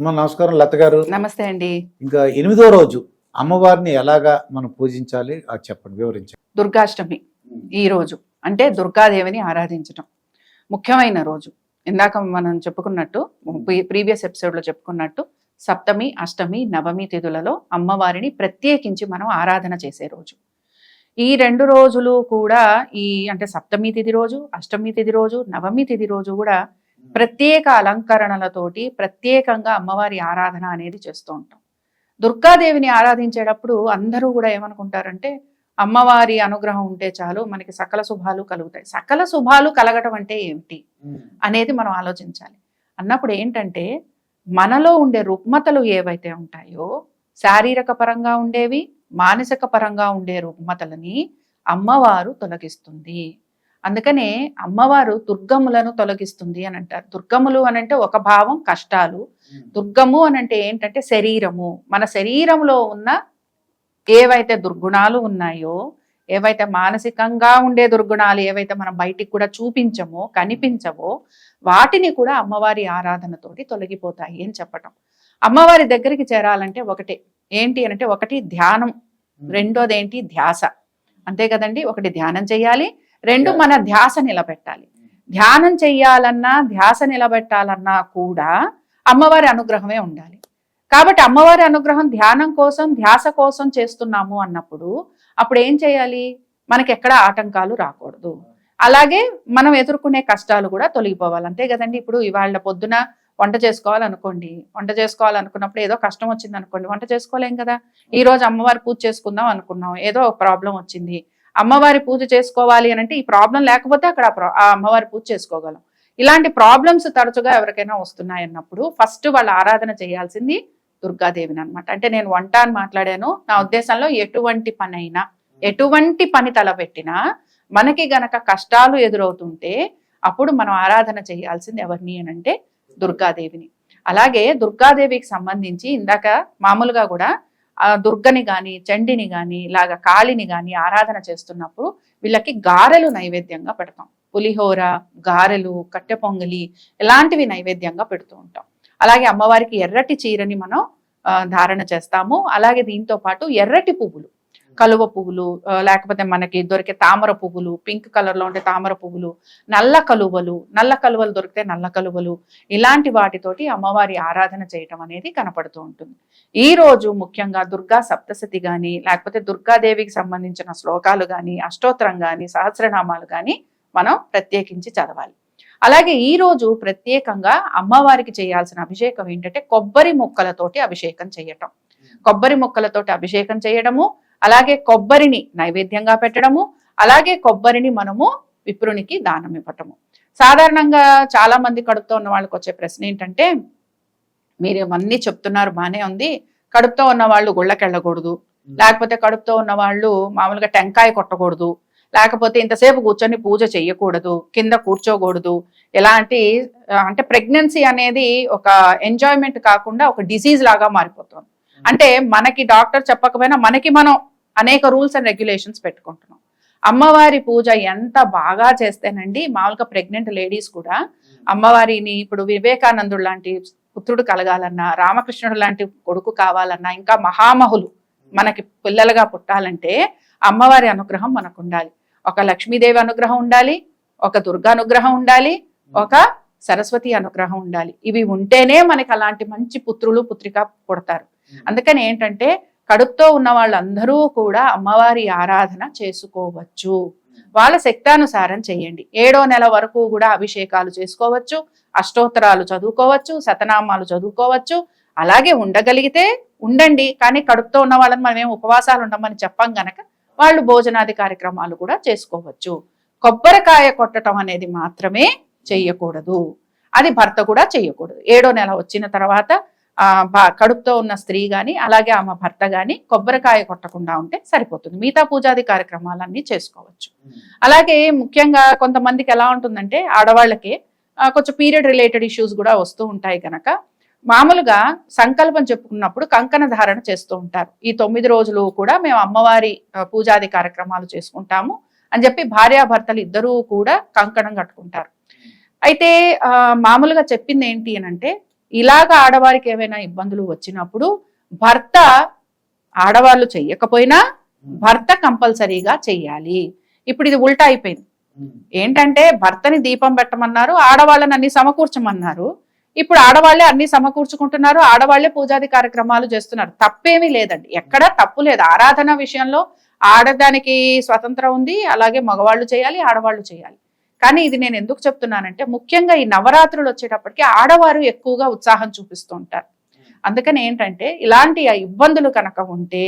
అమ్మ నమస్కారం లత గారు. నమస్తే అండి. ఇంకా ఎనిమిదో రోజు అమ్మవారిని ఎలాగా మనం పూజించాలి అది చెప్పండి వివరించండి. దుర్గాష్టమి ఈ రోజు అంటే దుర్గాదేవిని ఆరాధించటం ముఖ్యమైన రోజు. ఇందాక మనం చెప్పుకున్నట్టు ప్రీవియస్ ఎపిసోడ్లో చెప్పుకున్నట్టు సప్తమి అష్టమి నవమి తిథులలో అమ్మవారిని ప్రత్యేకించి మనం ఆరాధన చేసే రోజు. ఈ రెండు రోజులు కూడా ఈ అంటే సప్తమి తిథి రోజు అష్టమి తిథి రోజు నవమి తిథి రోజు కూడా ప్రత్యేక అలంకరణలతోటి ప్రత్యేకంగా అమ్మవారి ఆరాధన అనేది చేస్తూ ఉంటాం. దుర్గాదేవిని ఆరాధించేటప్పుడు అందరూ కూడా ఏమనుకుంటారంటే అమ్మవారి అనుగ్రహం ఉంటే చాలు మనకి సకల శుభాలు కలుగుతాయి. సకల శుభాలు కలగటం అంటే ఏమిటి అనేది మనం ఆలోచించాలి. అన్నప్పుడు ఏంటంటే మనలో ఉండే రుగ్మతలు ఏవైతే ఉంటాయో శారీరక పరంగా ఉండేవి మానసిక పరంగా ఉండే రుగ్మతలని అమ్మవారు తొలగిస్తుంది. అందుకనే అమ్మవారు దుర్గములను తొలగిస్తుంది అని అంటారు. దుర్గములు అని అంటే ఒక భావం కష్టాలు. దుర్గము అని అంటే ఏంటంటే శరీరము. మన శరీరంలో ఉన్న ఏవైతే దుర్గుణాలు ఉన్నాయో ఏవైతే మానసికంగా ఉండే దుర్గుణాలు ఏవైతే మనం బయటికి కూడా చూపించమో కనిపించవో వాటిని కూడా అమ్మవారి ఆరాధనతోటి తొలగిపోతాయి అని చెప్పటం. అమ్మవారి దగ్గరికి చేరాలంటే ఒకటే. ఏంటి అంటే ఒకటి ధ్యానం రెండోది ఏంటి ధ్యాస. అంతే కదండి? ఒకటి ధ్యానం చేయాలి రెండు మన ధ్యాస నిలబెట్టాలి. ధ్యానం చెయ్యాలన్నా ధ్యాస నిలబెట్టాలన్నా కూడా అమ్మవారి అనుగ్రహమే ఉండాలి. కాబట్టి అమ్మవారి అనుగ్రహం ధ్యానం కోసం ధ్యాస కోసం చేస్తున్నాము అన్నప్పుడు అప్పుడు ఏం చేయాలి? మనకి ఎక్కడ ఆటంకాలు రాకూడదు. అలాగే మనం ఎదుర్కొనే కష్టాలు కూడా తొలగిపోవాలి. అంతే కదండి. ఇప్పుడు ఇవాళ పొద్దున వంట చేసుకోవాలనుకోండి వంట చేసుకోవాలనుకున్నప్పుడు ఏదో కష్టం వచ్చింది అనుకోండి వంట చేసుకోలేం కదా. ఈ రోజు అమ్మవారి పూజ చేసుకుందాం అనుకున్నాం ఏదో ఒక ప్రాబ్లం వచ్చింది అమ్మవారి పూజ చేసుకోవాలి అని అంటే ఈ ప్రాబ్లం లేకపోతే అక్కడ ఆ అమ్మవారి పూజ చేసుకోగలం. ఇలాంటి ప్రాబ్లమ్స్ తరచుగా ఎవరికైనా వస్తున్నాయన్నప్పుడు ఫస్ట్ వాళ్ళు ఆరాధన చేయాల్సింది దుర్గాదేవిని అనమాట అంటే నేను వంట అని మాట్లాడాను. నా ఉద్దేశంలో ఎటువంటి పని అయినా ఎటువంటి పని తలపెట్టినా మనకి గనక కష్టాలు ఎదురవుతుంటే అప్పుడు మనం ఆరాధన చేయాల్సింది ఎవరిని అంటే దుర్గాదేవిని. అలాగే దుర్గాదేవికి సంబంధించి ఇందాక మామూలుగా కూడా ఆ దుర్గని గాని చండిని గాని ఇలాగ కాళిని గాని ఆరాధన చేస్తున్నప్పుడు వీళ్ళకి గారెలు నైవేద్యంగా పెడతాం. పులిహోర గారెలు కట్టె పొంగలి ఇలాంటివి నైవేద్యంగా పెడుతూ ఉంటాం. అలాగే అమ్మవారికి ఎర్రటి చీరని మనం ధారణ చేస్తాము. అలాగే దీంతో పాటు ఎర్రటి పువ్వులు. కలువ పువ్వులు లేకపోతే మనకి దొరికే తామర పువ్వులు పింక్ కలర్లో ఉంటే తామర పువ్వులు నల్ల కలువలు నల్ల కలువలు దొరికితే నల్ల కలువలు ఇలాంటి వాటితోటి అమ్మవారి ఆరాధన చేయటం అనేది కనపడుతూ ఉంటుంది. ఈ రోజు ముఖ్యంగా దుర్గా సప్తశతి గాని లేకపోతే దుర్గాదేవికి సంబంధించిన శ్లోకాలు గాని అష్టోత్తరం గాని సహస్రనామాలు గాని మనం ప్రత్యేకించి చదవాలి. అలాగే ఈ రోజు ప్రత్యేకంగా అమ్మవారికి చేయాల్సిన అభిషేకం ఏంటంటే కొబ్బరి ముక్కలతోటి అభిషేకం చేయటం. కొబ్బరి ముక్కలతోటి అభిషేకం చేయడము అలాగే కొబ్బరిని నైవేద్యంగా పెట్టడము అలాగే కొబ్బరిని మనము విప్రునికి దానం ఇవ్వటము. సాధారణంగా చాలా మంది కడుపుతో ఉన్న వాళ్ళకి వచ్చే ప్రశ్న ఏంటంటే మీరు ఇవన్నీ చెప్తున్నారు బానే ఉంది కడుపుతో ఉన్న వాళ్ళు గుళ్ళకెళ్ళకూడదు లేకపోతే కడుపుతో ఉన్న వాళ్ళు మామూలుగా టెంకాయ కొట్టకూడదు లేకపోతే ఇంతసేపు కూర్చొని పూజ చేయకూడదు కింద కూర్చోకూడదు ఎలాంటి అంటే ప్రెగ్నెన్సీ అనేది ఒక ఎంజాయ్మెంట్ కాకుండా ఒక డిసీజ్ లాగా మారిపోతుంది. అంటే మనకి డాక్టర్ చెప్పకపోయినా మనకి మనం అనేక రూల్స్ అండ్ రెగ్యులేషన్స్ పెట్టుకుంటున్నాం. అమ్మవారి పూజ ఎంత బాగా చేస్తేనండి మామూలుగా ప్రెగ్నెంట్ లేడీస్ కూడా అమ్మవారిని ఇప్పుడు వివేకానందుడు లాంటి పుత్రుడు కలగాలన్నా రామకృష్ణుడు లాంటి కొడుకు కావాలన్నా ఇంకా మహామహులు మనకి పిల్లలుగా పుట్టాలంటే అమ్మవారి అనుగ్రహం మనకు ఉండాలి ఒక లక్ష్మీదేవి అనుగ్రహం ఉండాలి ఒక దుర్గా అనుగ్రహం ఉండాలి ఒక సరస్వతి అనుగ్రహం ఉండాలి. ఇవి ఉంటేనే మనకి అలాంటి మంచి పుత్రులు పుత్రిక పుడతారు. అందుకని ఏంటంటే కడుపుతో ఉన్న వాళ్ళందరూ కూడా అమ్మవారి ఆరాధన చేసుకోవచ్చు. వాళ్ళ శక్తానుసారం చేయండి. ఏడో నెల వరకు కూడా అభిషేకాలు చేసుకోవచ్చు అష్టోత్తరాలు చదువుకోవచ్చు శతనామాలు చదువుకోవచ్చు. అలాగే ఉండగలిగితే ఉండండి కానీ కడుపుతో ఉన్న వాళ్ళని మనం ఏం ఉపవాసాలు ఉండమని చెప్పం గనక వాళ్ళు భోజనాది కార్యక్రమాలు కూడా చేసుకోవచ్చు. కొబ్బరికాయ కొట్టడం అనేది మాత్రమే చెయ్యకూడదు. అది భర్త కూడా చెయ్యకూడదు. ఏడో నెల వచ్చిన తర్వాత కడుపుతో ఉన్న స్త్రీ గాని అలాగే ఆమె భర్త గాని కొబ్బరికాయ కొట్టకుండా ఉంటే సరిపోతుంది. మిగతా పూజాది కార్యక్రమాలన్నీ చేసుకోవచ్చు. అలాగే ముఖ్యంగా కొంతమందికి ఎలా ఉంటుందంటే ఆడవాళ్ళకి కొంచెం పీరియడ్ రిలేటెడ్ ఇష్యూస్ కూడా వస్తూ ఉంటాయి కనుక మామూలుగా సంకల్పం చెప్పుకున్నప్పుడు కంకణ ధారణ చేస్తూ ఉంటారు. ఈ తొమ్మిది రోజులు కూడా మేము అమ్మవారి పూజాది కార్యక్రమాలు చేసుకుంటాము అని చెప్పి భార్యాభర్తలు ఇద్దరూ కూడా కంకణం కట్టుకుంటారు. అయితే మామూలుగా చెప్పింది ఏంటి అని అంటే ఇలాగ ఆడవారికి ఏమైనా ఇబ్బందులు వచ్చినప్పుడు భర్త ఆడవాళ్ళు చెయ్యకపోయినా భర్త కంపల్సరీగా చెయ్యాలి. ఇప్పుడు ఇది ఉల్టా అయిపోయింది. ఏంటంటే భర్తని దీపం పెట్టమన్నారు ఆడవాళ్ళని అన్ని సమకూర్చమన్నారు. ఇప్పుడు ఆడవాళ్ళే అన్ని సమకూర్చుకుంటున్నారు ఆడవాళ్ళే పూజాది కార్యక్రమాలు చేస్తున్నారు. తప్పేమీ లేదండి. ఎక్కడా తప్పు లేదు. ఆరాధన విషయంలో ఆడదానికి స్వతంత్రం ఉంది అలాగే మగవాళ్ళు చేయాలి ఆడవాళ్ళు చేయాలి. కానీ ఇది నేను ఎందుకు చెప్తున్నానంటే ముఖ్యంగా ఈ నవరాత్రులు వచ్చేటప్పటికి ఆడవారు ఎక్కువగా ఉత్సాహం చూపిస్తూ ఉంటారు. అందుకని ఏంటంటే ఇలాంటి ఆ ఇబ్బందులు కనుక ఉంటే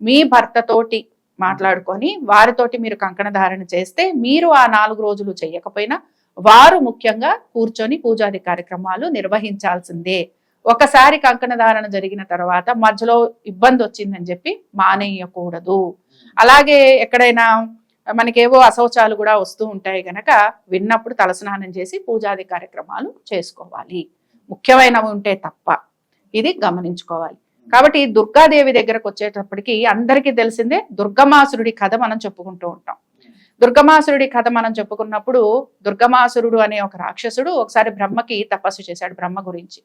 మీ భర్తతోటి మాట్లాడుకొని వారితోటి మీరు కంకణ ధారణ చేస్తే మీరు ఆ నాలుగు రోజులు చేయకపోయినా వారు ముఖ్యంగా కూర్చొని పూజాది కార్యక్రమాలు నిర్వహించాల్సిందే. ఒకసారి కంకణ ధారణ జరిగిన తర్వాత మధ్యలో ఇబ్బంది వచ్చిందని చెప్పి మానేయకూడదు. అలాగే ఎక్కడైనా మనకేవో అశౌచాలు కూడా వస్తూ ఉంటాయి గనక విన్నప్పుడు తలస్నానం చేసి పూజాది కార్యక్రమాలు చేసుకోవాలి. ముఖ్యమైనవి ఉంటే తప్ప ఇది గమనించుకోవాలి. కాబట్టి దుర్గాదేవి దగ్గరకు వచ్చేటప్పటికి అందరికీ తెలిసిందే దుర్గమాసురుడి కథ మనం చెప్పుకుంటూ ఉంటాం. దుర్గమాసురుడి కథ మనం చెప్పుకున్నప్పుడు దుర్గమాసురుడు అనే ఒక రాక్షసుడు ఒకసారి బ్రహ్మకి తపస్సు చేశాడు బ్రహ్మ గురించి.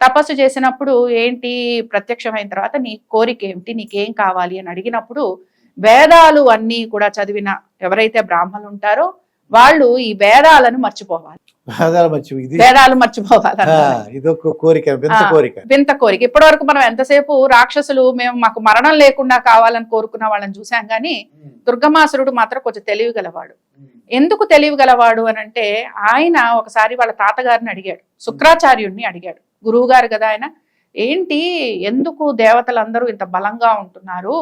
తపస్సు చేసినప్పుడు ఏంటి? ప్రత్యక్షమైన తర్వాత నీ కోరిక ఏమిటి? నీకేం కావాలి అని అడిగినప్పుడు వేదాలు అన్నీ కూడా చదివిన ఎవరైతే బ్రాహ్మణులు ఉంటారో వాళ్ళు ఈ వేదాలను మర్చిపోవాలి. వేదాలు మర్చిపోవాలి ఇదొక కోరిక వింత. కోరిక. వింత కోరిక. ఇప్పటి వరకు మనం ఎంతసేపు రాక్షసులు మేము మాకు మరణం లేకుండా కావాలని కోరుకున్న వాళ్ళని చూసాం కానీ దుర్గమాసురుడు మాత్రం కొంచెం తెలివి గలవాడు ఎందుకు తెలివి గలవాడు అని అంటే ఆయన ఒకసారి వాళ్ళ తాతగారిని అడిగాడు శుక్రాచార్యుడిని అడిగాడు. గురువు గారు కదా ఆయన ఏంటి ఎందుకు దేవతలందరూ ఇంత బలంగా ఉంటున్నారు?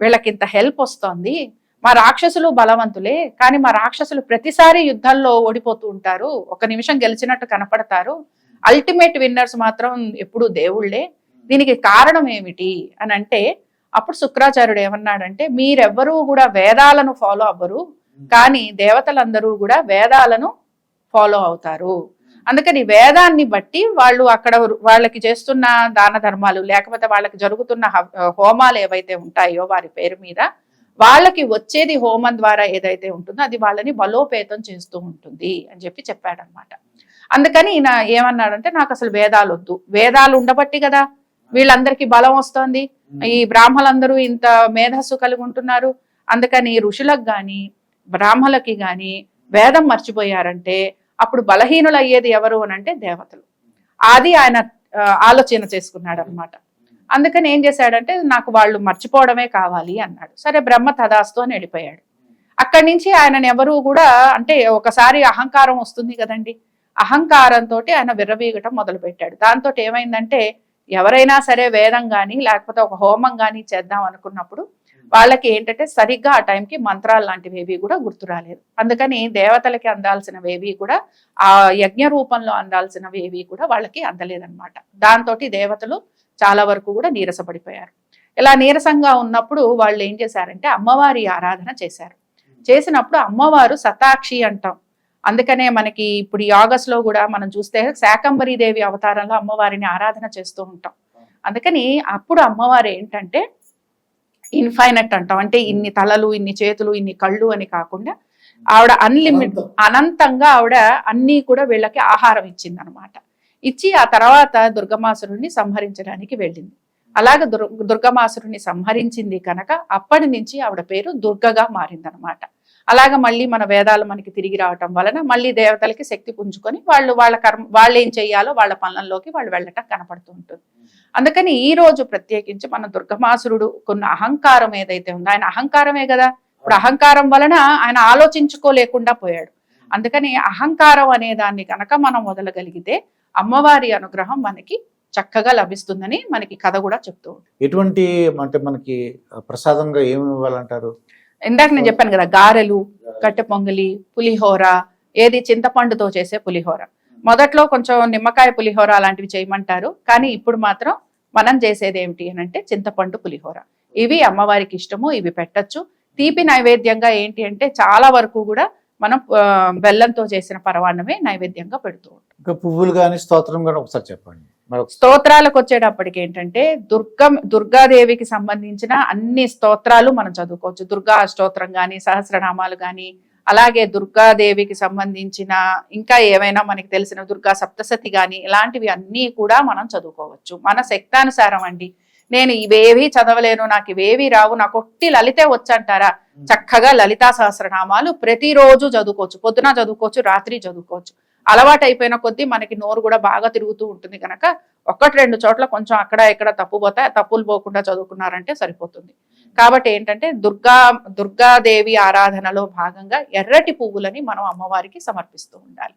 వీళ్ళకి ఇంత హెల్ప్ వస్తోంది. మా రాక్షసులు బలవంతులే కానీ మా రాక్షసులు ప్రతిసారి యుద్ధాల్లో ఓడిపోతూ ఉంటారు. ఒక నిమిషం గెలిచినట్టు కనపడతారు. అల్టిమేట్ విన్నర్స్ మాత్రం ఎప్పుడు దేవుళ్ళే. దీనికి కారణం ఏమిటి అని అంటే అప్పుడు శుక్రాచార్యుడు ఏమన్నాడంటే మీరెవ్వరూ కూడా వేదాలను ఫాలో అవ్వరు కానీ దేవతలందరూ కూడా వేదాలను ఫాలో అవుతారు. అందుకని వేదాన్ని బట్టి వాళ్ళు అక్కడ వాళ్ళకి చేస్తున్న దాన ధర్మాలు లేకపోతే వాళ్ళకి జరుగుతున్న హోమాలు ఏవైతే ఉంటాయో వారి పేరు మీద వాళ్ళకి వచ్చేది హోమం ద్వారా ఏదైతే ఉంటుందో అది వాళ్ళని బలోపేతం చేస్తూ ఉంటుంది అని చెప్పి చెప్పాడనమాట. అందుకని ఈయన ఏమన్నాడంటే నాకు అసలు వేదాలు వద్దు. వేదాలు ఉండబట్టి కదా వీళ్ళందరికీ బలం వస్తోంది. ఈ బ్రాహ్మలందరూ ఇంత మేధస్సు కలిగి ఉంటున్నారు. అందుకని ఋషులకు గాని బ్రాహ్మలకి గాని వేదం మర్చిపోయారంటే అప్పుడు బలహీనులు అయ్యేది ఎవరు అని అంటే దేవతలు. అది ఆయన ఆలోచన చేసుకున్నాడు అనమాట అందుకని ఏం చేశాడంటే నాకు వాళ్ళు మర్చిపోవడమే కావాలి అన్నాడు. సరే బ్రహ్మ తదాస్తు అని వెళ్ళిపోయాడు. అక్కడి నుంచి ఆయనను ఎవరు కూడా అంటే ఒకసారి అహంకారం వస్తుంది కదండి. అహంకారంతో ఆయన విర్రవీగటం మొదలు పెట్టాడు దాంతో ఏమైందంటే ఎవరైనా సరే వేదం కానీ లేకపోతే ఒక హోమం కానీ చేద్దాం అనుకున్నప్పుడు వాళ్ళకి ఏంటంటే సరిగ్గా ఆ టైంకి మంత్రాలు లాంటివి ఏవి కూడా గుర్తు రాలేదు. అందుకని దేవతలకి అందాల్సినవేవి కూడా ఆ యజ్ఞ రూపంలో అందాల్సినవి ఏవి కూడా వాళ్ళకి అందలేదన్నమాట. దాంతో దేవతలు చాలా వరకు కూడా నీరసపడిపోయారు. ఇలా నీరసంగా ఉన్నప్పుడు వాళ్ళు ఏం చేశారంటే అమ్మవారి ఆరాధన చేశారు. చేసినప్పుడు అమ్మవారు సతాక్షి అంటాం. అందుకనే మనకి ఇప్పుడు ఈ కూడా మనం చూస్తే శాకంబరీదేవి అవతారంలో అమ్మవారిని ఆరాధన చేస్తూ ఉంటాం. అందుకని అప్పుడు అమ్మవారు ఏంటంటే ఇన్ఫైనట్ అంటాం. అంటే ఇన్ని తలలు ఇన్ని చేతులు ఇన్ని కళ్ళు అని కాకుండా ఆవిడ అన్లిమిట్ అనంతంగా ఆవిడ అన్ని కూడా వీళ్ళకి ఆహారం ఇచ్చింది అనమాట ఇచ్చి ఆ తర్వాత దుర్గమాసురుణ్ణి సంహరించడానికి వెళ్ళింది. అలాగే దుర్ దుర్గమాసురుణ్ణి సంహరించింది కనుక అప్పటి నుంచి ఆవిడ పేరు దుర్గగా మారిందనమాట అలాగ మళ్ళీ మన వేదాలు మనకి తిరిగి రావటం వలన మళ్ళీ దేవతలకి శక్తి పుంజుకొని వాళ్ళు వాళ్ళ కర్మ వాళ్ళు ఏం చెయ్యాలో వాళ్ళ పనులలోకి వాళ్ళు వెళ్ళటం కనపడుతూ ఉంటుంది. అందుకని ఈ రోజు ప్రత్యేకించి మన దుర్గమాసురుడు కొన్న అహంకారం ఏదైతే ఉందో ఆయన అహంకారమే కదా. ఇప్పుడు అహంకారం వలన ఆయన ఆలోచించుకోలేకుండా పోయాడు. అందుకని అహంకారం అనే దాన్ని కనుక మనం వదలగలిగితే అమ్మవారి అనుగ్రహం మనకి చక్కగా లభిస్తుందని మనకి కథ కూడా చెప్తూ ఉంది ఎటువంటి అంటే మనకి ప్రసాదంగా ఏమి ఇవ్వాలంటారు? ఇందాక నేను చెప్పాను కదా గారెలు కట్టె పొంగలి పులిహోర ఏది చింతపండుతో చేసే పులిహోర. మొదట్లో కొంచెం నిమ్మకాయ పులిహోర అలాంటివి చేయమంటారు కానీ ఇప్పుడు మాత్రం మనం చేసేది ఏమిటి అని అంటే చింతపండు పులిహోర. ఇవి అమ్మవారికి ఇష్టము ఇవి పెట్టచ్చు. తీపి నైవేద్యంగా ఏంటి అంటే చాలా వరకు కూడా మనం బెల్లంతో చేసిన పరవాన్నమే నైవేద్యంగా పెడుతూ ఉంటాం. ఇంకా పువ్వులు కానీ స్తోత్రం కానీ ఒకసారి చెప్పండి. స్తోత్రాలకు వచ్చేటప్పటికి ఏంటంటే దుర్గం దుర్గాదేవికి సంబంధించిన అన్ని స్తోత్రాలు మనం చదువుకోవచ్చు. దుర్గా స్తోత్రం కానీ సహస్రనామాలు కానీ అలాగే దుర్గాదేవికి సంబంధించిన ఇంకా ఏవైనా మనకి తెలిసిన దుర్గా సప్తసతి కానీ ఇలాంటివి అన్నీ కూడా మనం చదువుకోవచ్చు. మన శక్తానుసారం అండి. నేను ఇవేవి చదవలేను నాకు ఇవేవి రావు నాకు ఒట్టి లలితే వచ్చంటారా? చక్కగా లలితా సహస్రనామాలు ప్రతిరోజు చదువుకోవచ్చు. పొద్దున చదువుకోవచ్చు రాత్రి చదువుకోవచ్చు. అలవాటు అయిపోయిన కొద్దీ మనకి నోరు కూడా బాగా తిరుగుతూ ఉంటుంది కనుక ఒక్కటి రెండు చోట్ల కొంచెం అక్కడ ఇక్కడ తప్పు పోతే తప్పులు పోకుండా చదువుకున్నారంటే సరిపోతుంది. కాబట్టి ఏంటంటే దుర్గా దుర్గాదేవి ఆరాధనలో భాగంగా ఎర్రటి పువ్వులని మనం అమ్మవారికి సమర్పిస్తూ ఉండాలి.